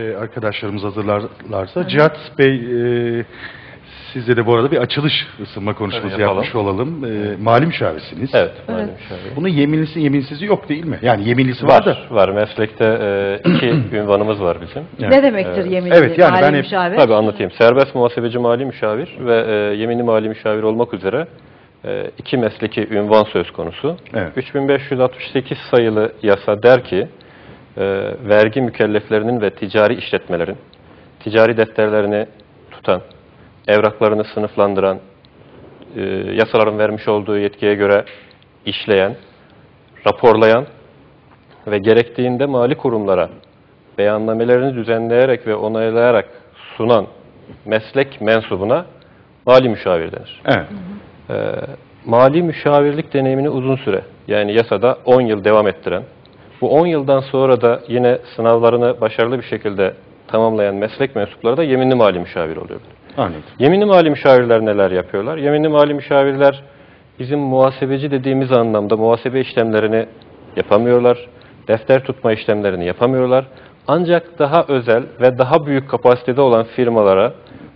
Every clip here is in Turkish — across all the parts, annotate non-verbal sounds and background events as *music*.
Ee, arkadaşlarımız hazırlarlarsa Cihat Bey e, sizle de bu arada bir açılış ısınma konuşması Tabii, yapalım. yapmış olalım. E, mali müşavirsiniz. Evet. malum Evet. müşavir. Bunun yeminlisi yeminsizi yok değil mi? Yani yeminlisi var, Var, da. var. Meslekte e, iki *clears throat* ünvanımız var bizim. Evet. Ne demektir yeminli Evet, yani mali ben hep- müşavir? Tabii anlatayım. Serbest muhasebeci mali müşavir ve e, yeminli mali müşavir olmak üzere e, iki mesleki ünvan söz konusu. Evet. 3568 sayılı yasa der ki, e, vergi mükelleflerinin ve ticari işletmelerin ticari defterlerini tutan, evraklarını sınıflandıran, e, yasaların vermiş olduğu yetkiye göre işleyen, raporlayan ve gerektiğinde mali kurumlara beyannamelerini düzenleyerek ve onaylayarak sunan meslek mensubuna mali müşavir denir. Evet. Ee, mali müşavirlik deneyimini uzun süre yani yasada 10 yıl devam ettiren, bu 10 yıldan sonra da yine sınavlarını başarılı bir şekilde tamamlayan meslek mensupları da yeminli mali müşavir oluyorlar. Anladım. Yeminli mali müşavirler neler yapıyorlar? Yeminli mali müşavirler bizim muhasebeci dediğimiz anlamda muhasebe işlemlerini yapamıyorlar. Defter tutma işlemlerini yapamıyorlar. Ancak daha özel ve daha büyük kapasitede olan firmalara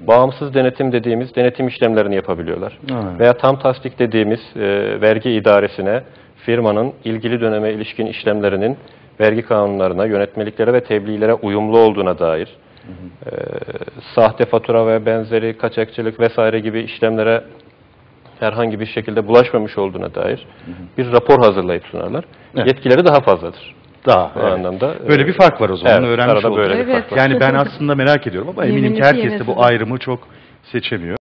bağımsız denetim dediğimiz denetim işlemlerini yapabiliyorlar. Evet. Veya tam tasdik dediğimiz e, vergi idaresine firmanın ilgili döneme ilişkin işlemlerinin vergi kanunlarına, yönetmeliklere ve tebliğlere uyumlu olduğuna dair e, sahte fatura ve benzeri kaçakçılık vesaire gibi işlemlere herhangi bir şekilde bulaşmamış olduğuna dair bir rapor hazırlayıp sunarlar. Evet. Yetkileri daha fazladır. Daha. Bu evet. anlamda. Böyle e, bir fark var o zaman. Evet, öğrenmiş arada olduk. böyle bir Evet. fark var. Yani ben aslında merak ediyorum ama eminim ki herkes de bu ayrımı çok seçemiyor.